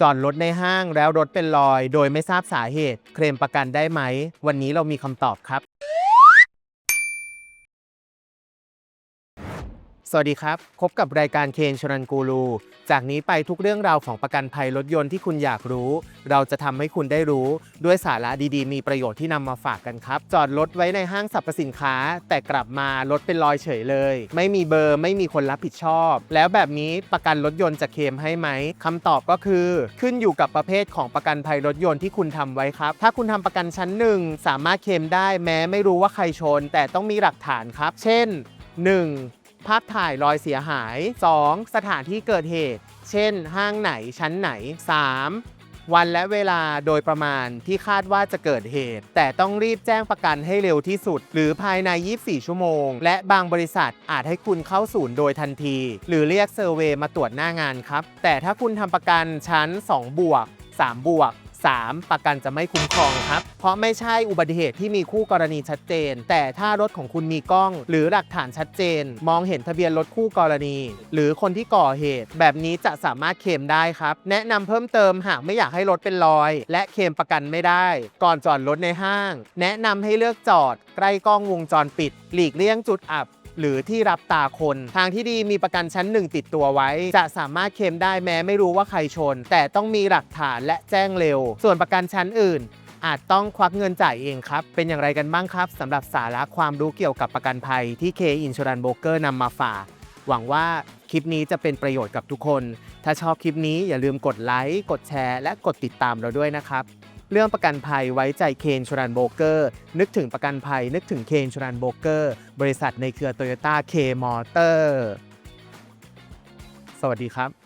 จอดรถในห้างแล้วรถเป็นรอย โดยไม่ทราบสาเหตุ เคลมประกันได้ไหม วันนี้เรามีคำตอบครับ สวัสดีครับพบกับรายการเคนชรันกูรู จากนี้ไปทุกเรื่องราวของประกันภัยรถยนต์ที่คุณอยากรู้ เราจะทำให้คุณได้รู้ด้วยสาระดีๆ มีประโยชน์ที่นำมาฝากกันครับ จอดรถไว้ในห้างสรรพสินค้า แต่กลับมารถเป็นรอยเฉยเลย ไม่มีเบอร์ไม่มีคนรับผิดชอบ แล้วแบบนี้ประกันรถยนต์จะเคลมให้ไหมคำตอบก็คือ ขึ้นอยู่กับประเภทของประกันภัยรถยนต์ที่คุณทำไว้ครับ ถ้าคุณทำประกันชั้นหนึ่งสามารถเคลมได้แม้ไม่รู้ว่าใครชน แต่ต้องมีหลักฐานครับ เช่น 1. ภาพถ่ายรอยเสียหาย 2. สถานที่เกิดเหตุ เช่น ห้างไหนชั้นไหน 3. วันและเวลาโดยประมาณที่คาดว่าจะเกิดเหตุ แต่ต้องรีบแจ้งประกันให้เร็วที่สุด หรือภายใน 24 ชั่วโมง และบางบริษัทอาจให้คุณเข้าศูนย์โดยทันที หรือเรียกเซอร์เวย์มาตรวจหน้างานครับ แต่ถ้าคุณทำประกันชั้น 2 บวก 3 บวก 3. ประกันจะไม่คุ้มครองครับ เพราะไม่ใช่อุบัติเหตุที่มีคู่กรณีชัดเจน แต่ถ้ารถของคุณมีกล้อง หรือหลักฐานชัดเจน มองเห็นทะเบียนรถคู่กรณี หรือคนที่ก่อเหตุ แบบนี้จะสามารถเคลมได้ครับ แนะนำเพิ่มเติมหากไม่อยากให้รถเป็นรอย และเคลมประกันไม่ได้ ก่อนจอดรถในห้าง แนะนำให้เลือกจอด ใกล้กล้องวงจรปิด หลีกเลี่ยงจุดอับ หรือที่รับตาคน ทางที่ดีมีประกันชั้นหนึ่งติดตัวไว้ จะสามารถเคลมได้แม้ไม่รู้ว่าใครชน แต่ต้องมีหลักฐานและแจ้งเร็ว ส่วนประกันชั้นอื่นอาจต้องควักเงินจ่ายเองครับ เป็นอย่างไรกันบ้างครับสำหรับสาระความรู้เกี่ยวกับประกันภัยที่ K Insurance Broker นำมาฝาก หวังว่าคลิปนี้จะเป็นประโยชน์กับทุกคน ถ้าชอบคลิปนี้อย่าลืมกดไลค์ กดแชร์ และกดติดตามเราด้วยนะครับ เรื่องประกันภัยไว้ใจเคนชรันโบเกอร์ นึกถึงประกันภัย นึกถึงเคนชรันโบเกอร์ บริษัทในเครือโตโยต้าเคมอเตอร์ สวัสดีครับ